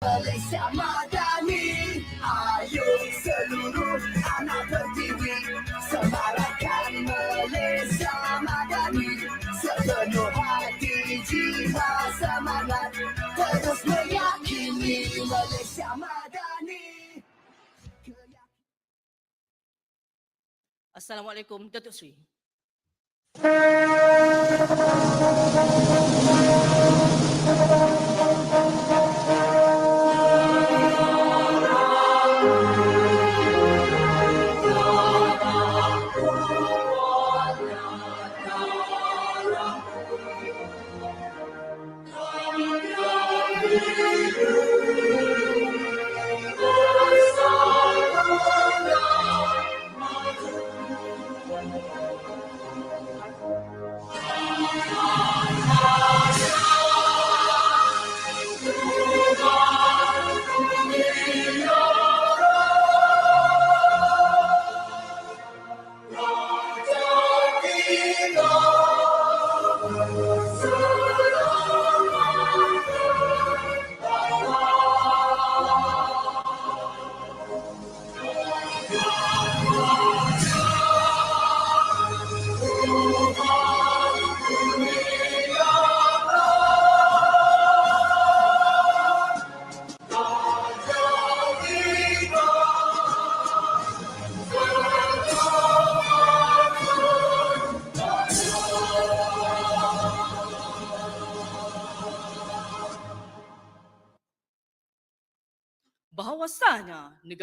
Malaysia Madani Ayo seluruh anak pertiwi Semarakkan Malaysia Madani Sepenuh hati jiwa semangat Terus meyakini Malaysia Madani Assalamualaikum Datuk Seri.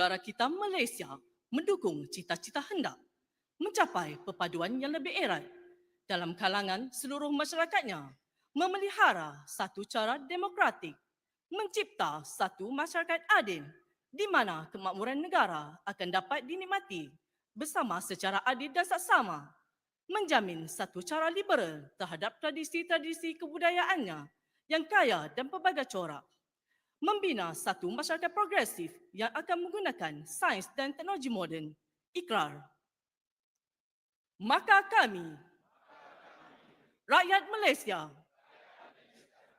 Negara kita Malaysia mendukung cita-cita hendak mencapai perpaduan yang lebih erat. Dalam kalangan seluruh masyarakatnya memelihara satu cara demokratik mencipta satu masyarakat adil di mana kemakmuran negara akan dapat dinikmati bersama secara adil dan saksama menjamin satu cara liberal terhadap tradisi-tradisi kebudayaannya yang kaya dan pelbagai corak membina satu masyarakat progresif yang akan menggunakan sains dan teknologi moden. Ikrar. Maka kami, rakyat Malaysia,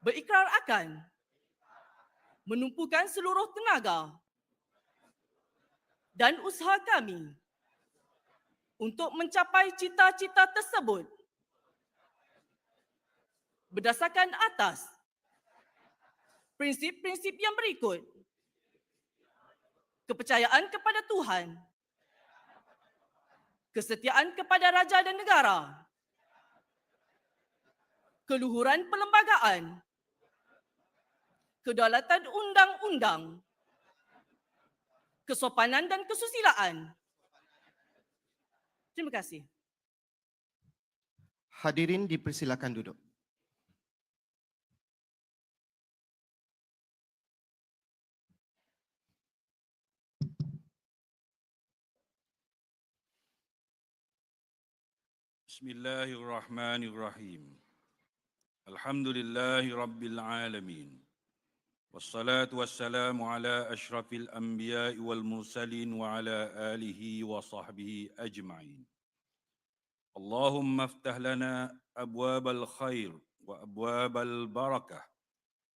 berikrar akan menumpukan seluruh tenaga dan usaha kami untuk mencapai cita-cita tersebut berdasarkan atas prinsip-prinsip yang berikut. Kepercayaan kepada Tuhan. Kesetiaan kepada raja dan negara. Keluhuran perlembagaan. Kedaulatan undang-undang. Kesopanan dan kesusilaan. Terima kasih. Hadirin dipersilakan duduk. بسم الله الرحمن الرحيم الحمد لله رب العالمين والصلاة والسلام على أشرف الأنبياء والمرسلين وعلى آله وصحبه أجمعين اللهم افتح لنا أبواب الخير وأبواب البركة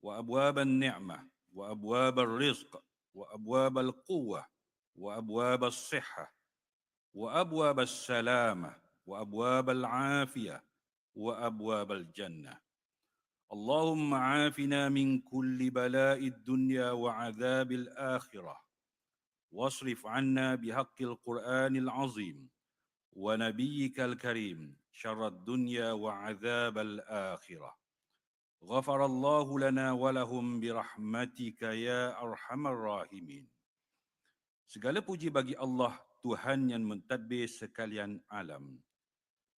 وأبواب النعمة وأبواب الرزق وأبواب القوة وأبواب الصحة وأبواب السلامة وابواب العافيه وابواب الجنه اللهم عافنا من كل بلاء الدنيا وعذاب الاخره واصرف عنا بحق القران العظيم ونبيك الكريم شر الدنيا وعذاب الاخره غفر الله لنا ولهم برحمتك يا ارحم الراحمين Segala puji bagi Allah, Tuhan yang mentadbir sekalian alam.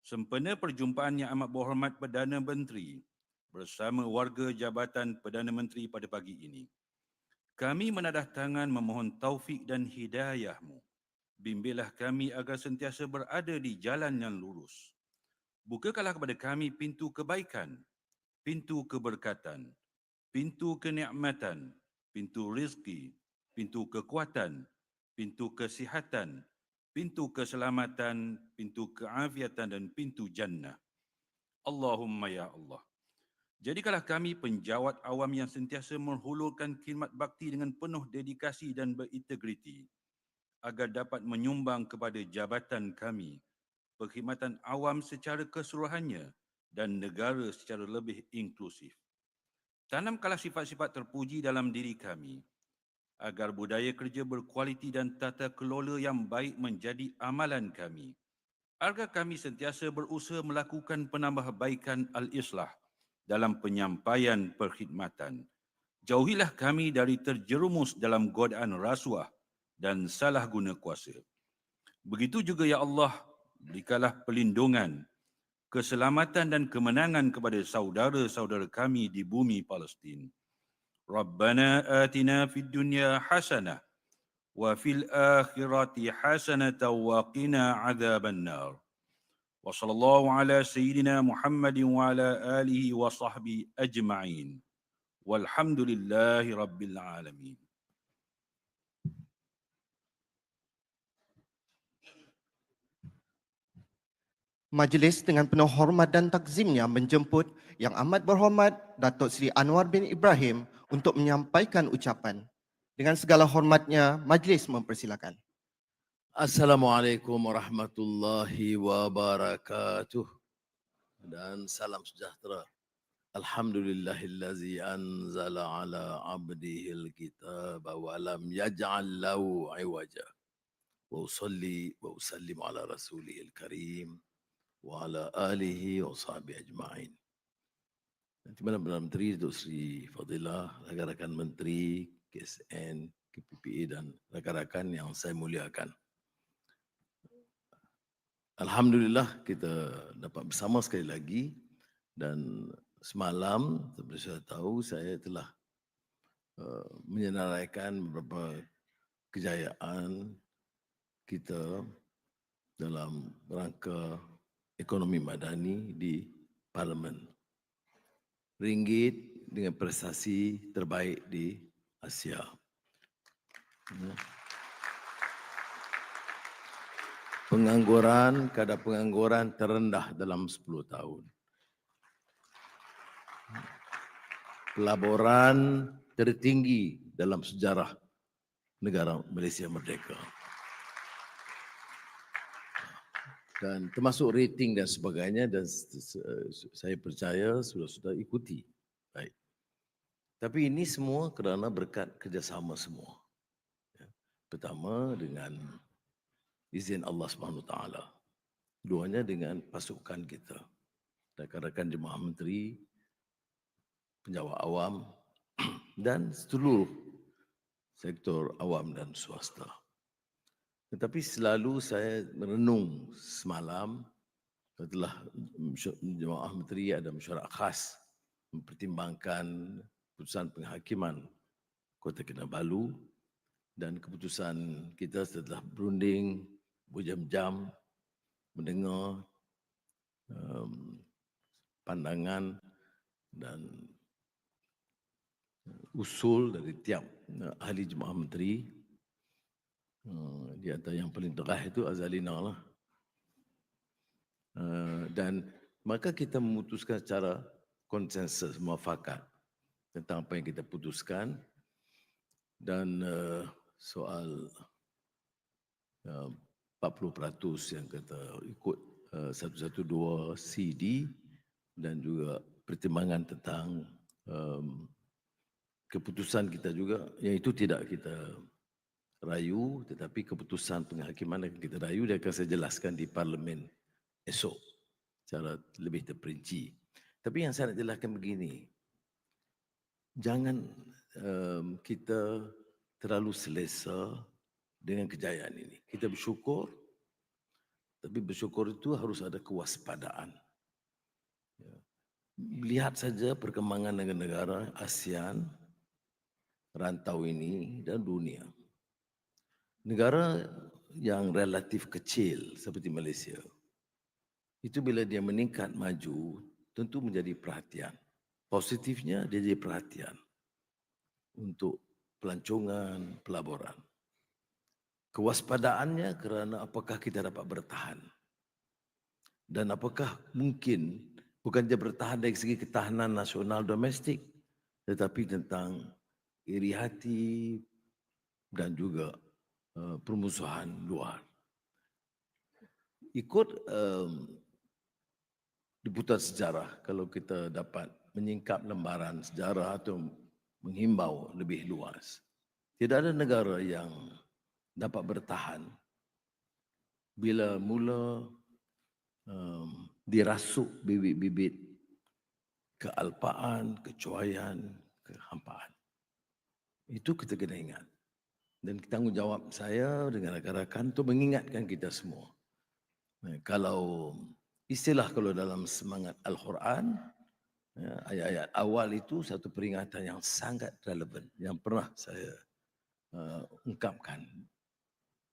Sempena perjumpaan yang amat berhormat Perdana Menteri bersama warga Jabatan Perdana Menteri pada pagi ini. Kami menadah tangan memohon taufik dan hidayahmu. Bimbinglah kami agar sentiasa berada di jalan yang lurus. Bukakanlah kepada kami pintu kebaikan, pintu keberkatan, pintu kenikmatan, pintu rezeki, pintu kekuatan, pintu kesihatan, pintu keselamatan, pintu keafiatan dan pintu jannah. Allahumma ya Allah. Jadikanlah kami penjawat awam yang sentiasa menghulurkan khidmat bakti dengan penuh dedikasi dan berintegriti agar dapat menyumbang kepada jabatan kami perkhidmatan awam secara keseluruhannya dan negara secara lebih inklusif. Tanamkanlah sifat-sifat terpuji dalam diri kami agar budaya kerja berkualiti dan tata kelola yang baik menjadi amalan kami. Agar kami sentiasa berusaha melakukan penambahbaikan al-islah dalam penyampaian perkhidmatan. Jauhilah kami dari terjerumus dalam godaan rasuah dan salah guna kuasa. Begitu juga ya Allah, berikanlah pelindungan, keselamatan dan kemenangan kepada saudara-saudara kami di bumi Palestin. Rabbana atina fid dunya hasanah wa fil akhirati hasanah wa qina adzaban nar. وصلى الله على سيدنا محمد وعلى آله وصحبه أجمعين والحمد لله رب العالمين Majlis dengan penuh hormat dan takzimnya menjemput Yang Amat Berhormat Datuk Seri Anwar bin Ibrahim untuk menyampaikan ucapan. Dengan segala hormatnya, majlis mempersilakan. Assalamualaikum warahmatullahi wabarakatuh. Dan salam sejahtera. Alhamdulillahillazi anzala ala abdihil kitab wa lam yaj'al lahu iwaja. Wa usalli wa usallim ala rasulihil karim wa ala alihi wa sahbihi ajma'in. Nanti Malam Perdana Menteri Datuk Seri Fadilah, rakan-rakan Menteri, KSN, KPPA dan rakan-rakan yang saya muliakan. Alhamdulillah kita dapat bersama sekali lagi dan semalam seperti saya tahu saya telah uh, menyenaraikan beberapa kejayaan kita dalam rangka ekonomi madani di parlimen. Ringgit dengan prestasi terbaik di Asia. Pengangguran, kadar pengangguran terendah dalam 10 tahun. Pelaburan tertinggi dalam sejarah negara Malaysia merdeka. Dan termasuk rating dan sebagainya dan saya percaya sudah-sudah ikuti. Baik. Tapi ini semua kerana berkat kerjasama semua. Ya. Pertama dengan izin Allah Subhanahu Taala. Duanya dengan pasukan kita. Rakan-rakan jemaah menteri, penjawat awam dan seluruh sektor awam dan swasta. Tetapi selalu saya merenung semalam setelah jemaah menteri ada mesyuarat khas mempertimbangkan keputusan penghakiman Kota Kinabalu dan keputusan kita setelah berunding berjam-jam mendengar um, pandangan dan usul dari tiap uh, ahli jemaah menteri Uh, di antara yang paling terah itu Azalina lah. Uh, dan maka kita memutuskan secara konsensus, muafakat tentang apa yang kita putuskan dan uh, soal uh, 40% yang kata ikut uh, 112 CD dan juga pertimbangan tentang um, keputusan kita juga yang itu tidak kita rayu tetapi keputusan penghakiman akan kita rayu dan akan saya jelaskan di parlimen esok secara lebih terperinci. Tapi yang saya nak jelaskan begini, jangan um, kita terlalu selesa dengan kejayaan ini. Kita bersyukur, tapi bersyukur itu harus ada kewaspadaan. Ya. Lihat saja perkembangan negara-negara ASEAN, rantau ini dan dunia negara yang relatif kecil seperti Malaysia itu bila dia meningkat maju tentu menjadi perhatian. Positifnya dia jadi perhatian untuk pelancongan pelaburan. Kewaspadaannya kerana apakah kita dapat bertahan? Dan apakah mungkin bukan dia bertahan dari segi ketahanan nasional domestik tetapi tentang iri hati dan juga uh, permusuhan luar. Ikut um, diputar sejarah kalau kita dapat menyingkap lembaran sejarah atau menghimbau lebih luas. Tidak ada negara yang dapat bertahan bila mula um, dirasuk bibit-bibit kealpaan, kecuaian, kehampaan. Itu kita kena ingat. Dan tanggungjawab saya dengan rakan-rakan untuk mengingatkan kita semua. Eh, Kalau istilah kalau dalam semangat Al-Quran, ya, ayat-ayat awal itu satu peringatan yang sangat relevan yang pernah saya uh, ungkapkan.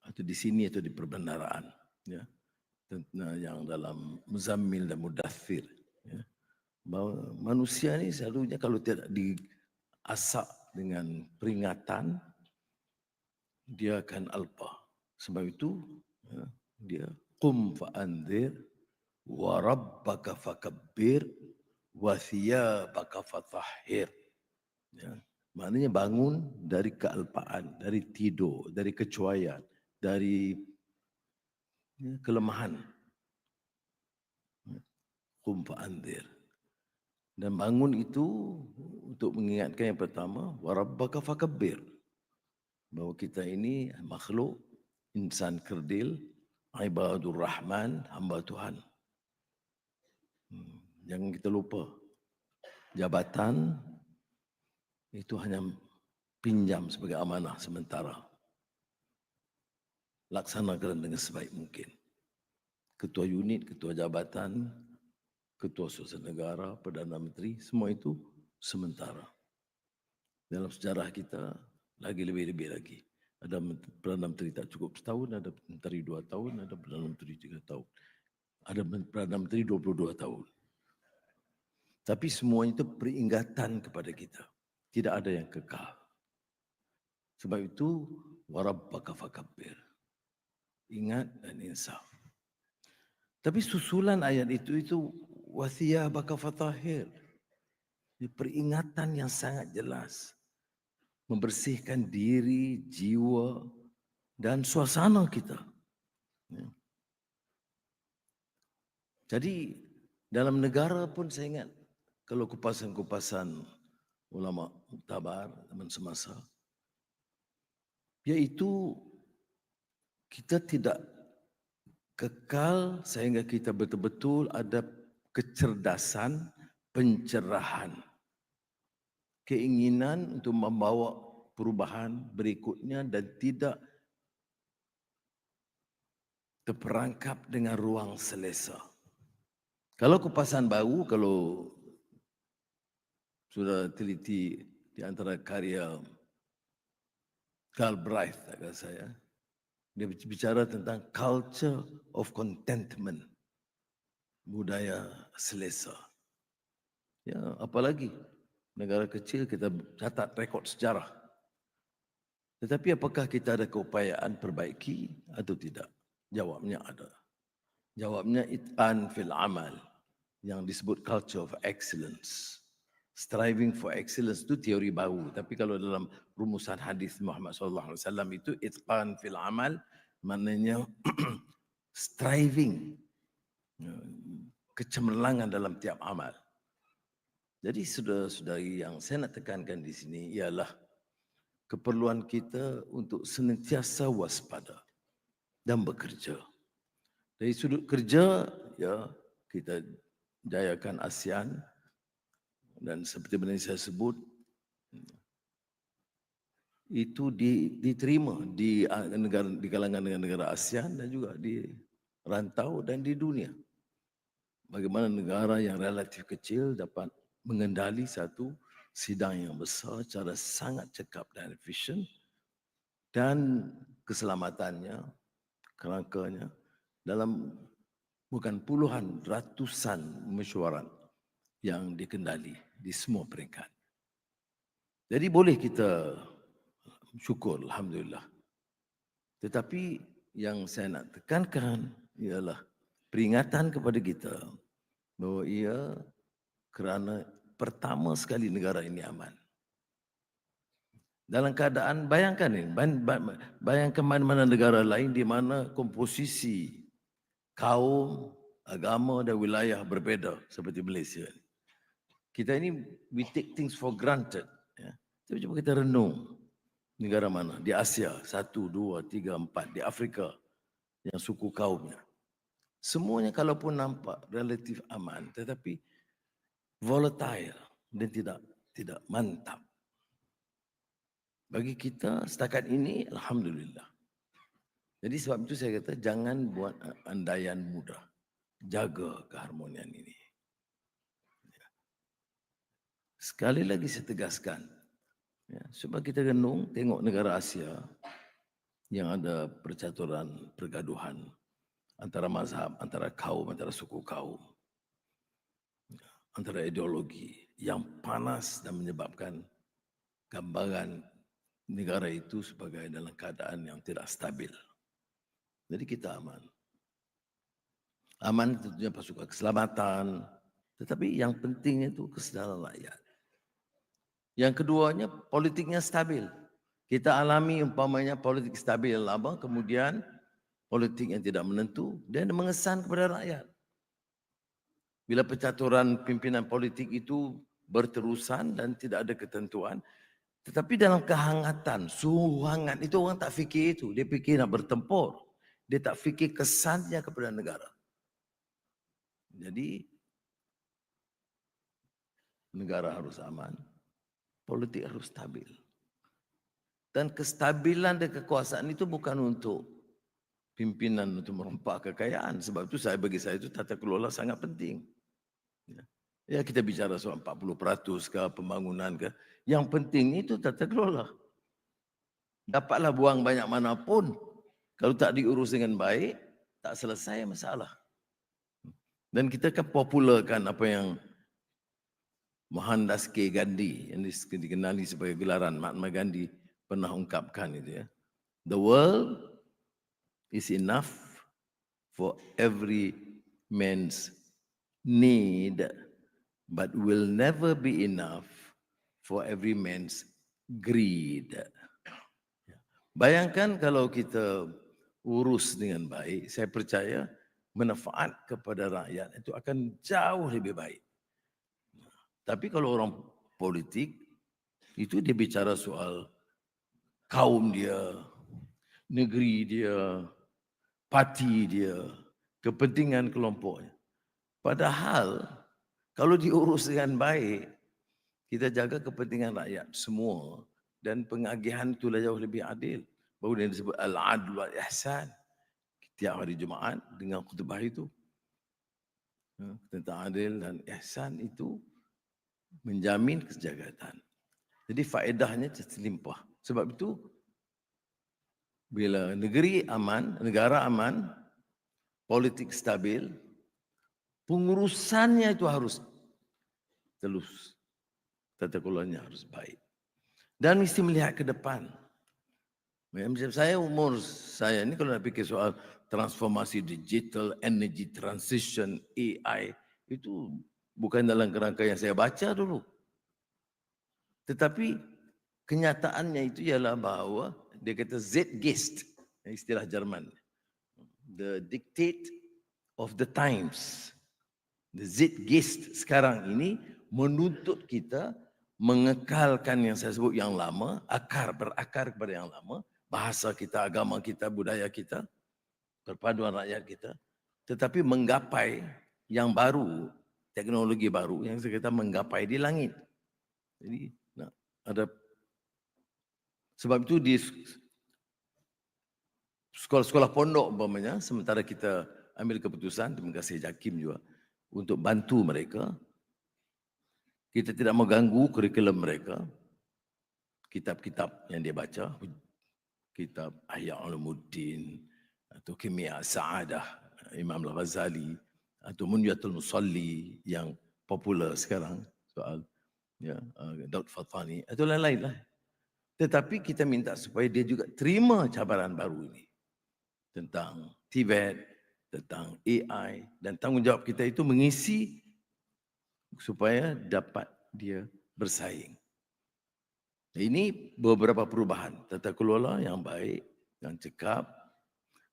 Atau di sini atau di perbendaraan ya. Yang dalam Muzammil dan Mudathir ya. Bahawa manusia ni selalunya kalau tidak diasak dengan peringatan dia akan alpa. Sebab itu ya, dia qum fa anzir wa rabbaka fakabbir wa thiyabaka fatahhir. Ya maknanya bangun dari kealpaan dari tidur dari kecuaian dari ya, kelemahan. Qum fa anzir dan bangun itu untuk mengingatkan yang pertama wa rabbaka fakabbir bahawa kita ini makhluk insan kerdil ibadur rahman hamba Tuhan. Hmm, jangan kita lupa jabatan itu hanya pinjam sebagai amanah sementara. Laksanakan dengan sebaik mungkin. Ketua unit ketua jabatan ketua suasana negara perdana menteri semua itu sementara. Dalam sejarah kita lagi lebih-lebih lagi ada perdana menteri tak cukup setahun ada menteri dua tahun ada perdana menteri tiga tahun ada Perdana Menteri 22 tahun. Tapi semuanya itu peringatan kepada kita. Tidak ada yang kekal. Sebab itu, warabbaka fakabbir. Ingat dan insaf. Tapi susulan ayat itu, itu wasiyabaka fatahir. Ini peringatan yang sangat jelas. Membersihkan diri, jiwa dan suasana kita. Ya. Jadi dalam negara pun saya ingat kalau kupasan-kupasan ulama muktabar zaman semasa iaitu kita tidak kekal sehingga kita betul-betul ada kecerdasan, pencerahan, keinginan untuk membawa perubahan berikutnya dan tidak terperangkap dengan ruang selesa. Kalau kupasan bau, kalau sudah teliti di antara karya Galbraith, kata saya, dia bicara tentang culture of contentment, budaya selesa. Ya, apalagi negara kecil kita catat rekod sejarah. Tetapi apakah kita ada keupayaan perbaiki atau tidak? Jawabnya ada. Jawabnya it'an fil amal yang disebut culture of excellence. Striving for excellence itu teori baru. Tapi kalau dalam rumusan hadis Muhammad sallallahu alaihi wasallam itu itqan fil amal maknanya striving kecemerlangan dalam tiap amal. Jadi saudara-saudari yang saya nak tekankan di sini ialah keperluan kita untuk senantiasa waspada dan bekerja. Dari sudut kerja, ya kita jayakan ASEAN dan seperti mana saya sebut, itu di, diterima di ah, negara di kalangan negara ASEAN dan juga di rantau dan di dunia. Bagaimana negara yang relatif kecil dapat mengendali satu sidang yang besar secara sangat cekap dan efisien dan keselamatannya, kerangkanya dalam bukan puluhan, ratusan mesyuarat yang dikendali di semua peringkat. Jadi boleh kita syukur, Alhamdulillah. Tetapi yang saya nak tekankan ialah peringatan kepada kita bahawa ia kerana pertama sekali negara ini aman. Dalam keadaan, bayangkan ini, bayangkan mana-mana negara lain di mana komposisi kaum, agama dan wilayah berbeza seperti Malaysia. Kita ini, we take things for granted. Ya. Tapi cuba kita renung negara mana? Di Asia, satu, dua, tiga, empat. Di Afrika, yang suku kaumnya. Semuanya kalaupun nampak relatif aman, tetapi volatile dan tidak tidak mantap. Bagi kita setakat ini, Alhamdulillah. Jadi sebab itu saya kata jangan buat andaian mudah. Jaga keharmonian ini. Ya. Sekali lagi saya tegaskan. Ya, sebab kita renung tengok negara Asia yang ada percaturan pergaduhan antara mazhab, antara kaum, antara suku kaum. Antara ideologi yang panas dan menyebabkan gambaran negara itu sebagai dalam keadaan yang tidak stabil. Jadi kita aman. Aman tentunya pasukan keselamatan, tetapi yang penting itu kesedaran rakyat. Yang keduanya politiknya stabil. Kita alami umpamanya politik stabil lama, kemudian politik yang tidak menentu dan mengesan kepada rakyat. Bila percaturan pimpinan politik itu berterusan dan tidak ada ketentuan, tetapi dalam kehangatan, suhu hangat, itu orang tak fikir itu. Dia fikir nak bertempur. Dia tak fikir kesannya kepada negara. Jadi, negara harus aman. Politik harus stabil. Dan kestabilan dan kekuasaan itu bukan untuk pimpinan untuk merompak kekayaan. Sebab itu saya bagi saya itu tata kelola sangat penting. Ya. Ya kita bicara soal 40% ke pembangunan ke. Yang penting itu tata kelola. Dapatlah buang banyak mana pun. Kalau tak diurus dengan baik, tak selesai masalah. Dan kita kan popularkan apa yang Mohandas K. Gandhi yang dikenali sebagai gelaran Mahatma Gandhi pernah ungkapkan itu ya. The world is enough for every man's need but will never be enough for every man's greed. Bayangkan kalau kita urus dengan baik, saya percaya manfaat kepada rakyat itu akan jauh lebih baik. Tapi kalau orang politik, itu dia bicara soal kaum dia, negeri dia, parti dia, kepentingan kelompoknya. Padahal kalau diurus dengan baik, kita jaga kepentingan rakyat semua dan pengagihan itulah jauh lebih adil. Baru yang disebut al-adl wal ihsan. Tiap hari Jumaat dengan khutbah itu. Ha, Tentang adil dan ihsan itu menjamin kesejahteraan. Jadi faedahnya terlimpah. Sebab itu bila negeri aman, negara aman, politik stabil, pengurusannya itu harus telus. Tata kelolanya harus baik. Dan mesti melihat ke depan. Ya, saya umur saya ni kalau nak fikir soal transformasi digital, energy transition, AI, itu bukan dalam kerangka yang saya baca dulu. Tetapi kenyataannya itu ialah bahawa dia kata Zeitgeist, istilah Jerman. The dictate of the times. Zeitgeist sekarang ini menuntut kita mengekalkan yang saya sebut yang lama, akar berakar kepada yang lama, bahasa kita, agama kita, budaya kita, perpaduan rakyat kita, tetapi menggapai yang baru, teknologi baru yang saya kata menggapai di langit. Jadi nak ada sebab itu di sekolah-sekolah pondok umpamanya sementara kita ambil keputusan terima kasih Jakim juga untuk bantu mereka kita tidak mengganggu kurikulum mereka kitab-kitab yang dia baca kitab Ahya Ulumuddin atau Kimia Sa'adah Imam Al-Ghazali atau Munyatul Musalli yang popular sekarang soal ya uh, Daud Fatani atau lain-lain lah. Tetapi kita minta supaya dia juga terima cabaran baru ini tentang Tibet, tentang AI dan tanggungjawab kita itu mengisi supaya dapat dia bersaing. Ini beberapa perubahan tata kelola yang baik, yang cekap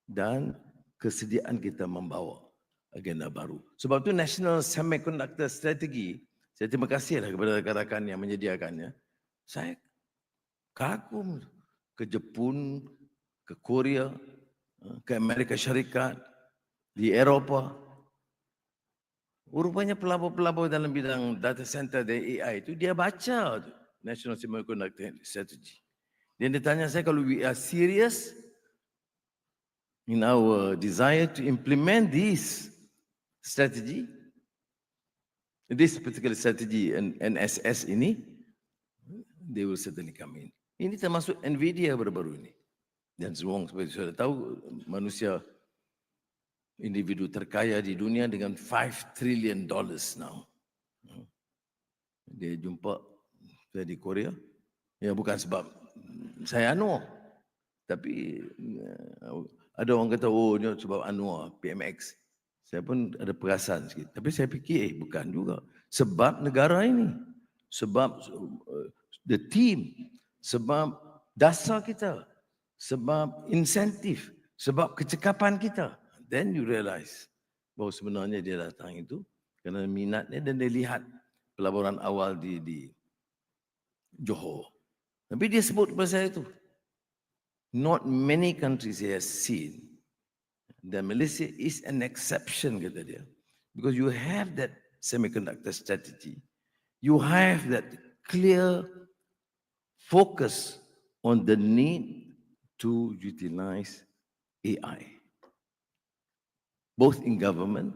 dan kesediaan kita membawa agenda baru. Sebab tu National Semiconductor Strategy, saya terima kasihlah kepada rakan-rakan yang menyediakannya. Saya kagum ke Jepun, ke Korea, eh, ke Amerika Syarikat, di Eropah. Rupanya pelabur-pelabur dalam bidang data center dan AI itu dia baca tu, National Semiconductor Strategy. Dan dia tanya saya kalau we are serious in our desire to implement this strategy, this particular strategy and NSS ini, they will certainly come in. Ini termasuk Nvidia baru-baru ini. Dan semua seperti sudah tahu, manusia individu terkaya di dunia dengan 5 trillion dollars now. Dia jumpa saya di Korea. Ya bukan sebab saya Anwar. Tapi eh, ada orang kata oh ni sebab Anwar PMX. Saya pun ada perasaan sikit. Tapi saya fikir eh bukan juga. Sebab negara ini. Sebab uh, the team. Sebab dasar kita. Sebab insentif. Sebab kecekapan kita. Then you realize bahawa sebenarnya dia datang itu kerana minatnya dan dia lihat pelaburan awal di di Johor. Tapi dia sebut kepada saya itu. Not many countries he has seen. Dan Malaysia is an exception kata dia. Because you have that semiconductor strategy. You have that clear focus on the need to utilize AI both in government,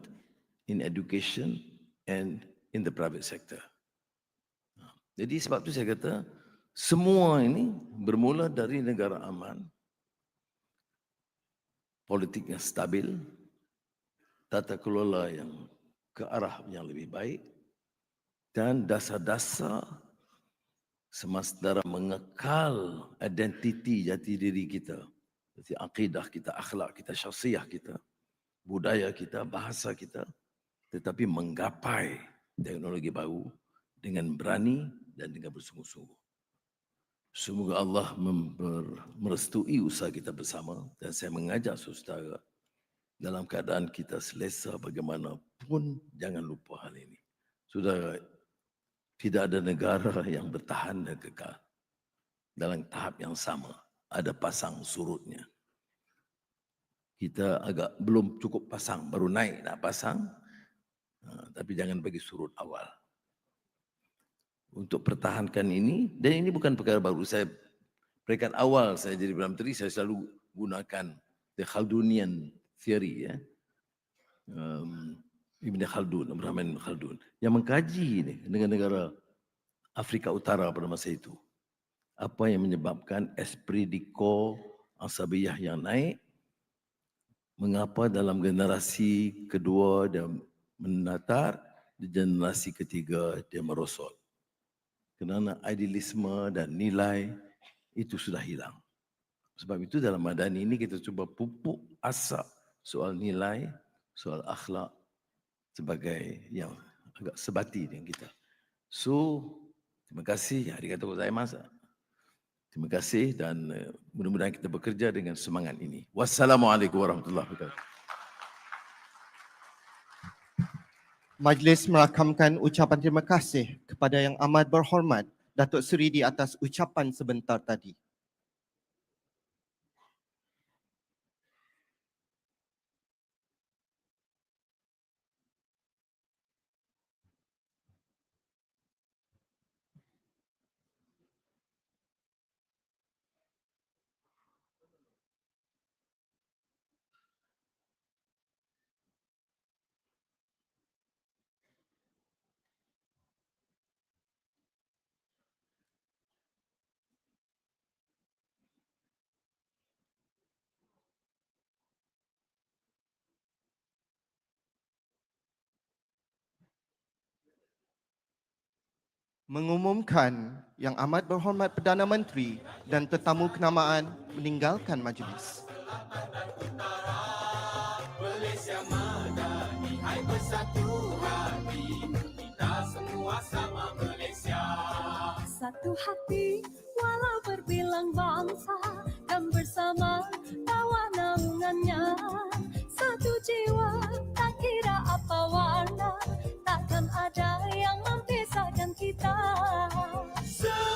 in education, and in the private sector. Jadi sebab tu saya kata, semua ini bermula dari negara aman, politik yang stabil, tata kelola yang ke arah yang lebih baik, dan dasar-dasar semasa mengekal identiti jati diri kita, jadi akidah kita, akhlak kita, syasiah kita, budaya kita, bahasa kita, tetapi menggapai teknologi baru dengan berani dan dengan bersungguh-sungguh. Semoga Allah merestui usaha kita bersama dan saya mengajak saudara dalam keadaan kita selesa bagaimanapun jangan lupa hal ini. Saudara, tidak ada negara yang bertahan dan kekal dalam tahap yang sama. Ada pasang surutnya kita agak belum cukup pasang, baru naik nak pasang. Ha, tapi jangan bagi surut awal. Untuk pertahankan ini, dan ini bukan perkara baru. Saya peringkat awal saya jadi Perdana Menteri, saya selalu gunakan the Khaldunian theory. Ya. Um, Ibn Khaldun, Abraham Ibn Khaldun. Yang mengkaji ini dengan negara Afrika Utara pada masa itu. Apa yang menyebabkan esprit de corps asabiyah yang naik mengapa dalam generasi kedua dia menatar, di generasi ketiga dia merosot. Kerana idealisme dan nilai itu sudah hilang. Sebab itu dalam madani ini kita cuba pupuk asap soal nilai, soal akhlak sebagai yang agak sebati dengan kita. So, terima kasih. Hari kata masa. Terima kasih dan eh, mudah-mudahan kita bekerja dengan semangat ini. Wassalamualaikum warahmatullahi wabarakatuh. Majlis merakamkan ucapan terima kasih kepada Yang Amat Berhormat Datuk Seri di atas ucapan sebentar tadi. mengumumkan yang amat berhormat Perdana Menteri dan tetamu kenamaan meninggalkan majlis. Satu hati walau berbilang bangsa dan bersama tawa naungannya satu jiwa tak kira apa warna takkan ada yang memisahkan kita. So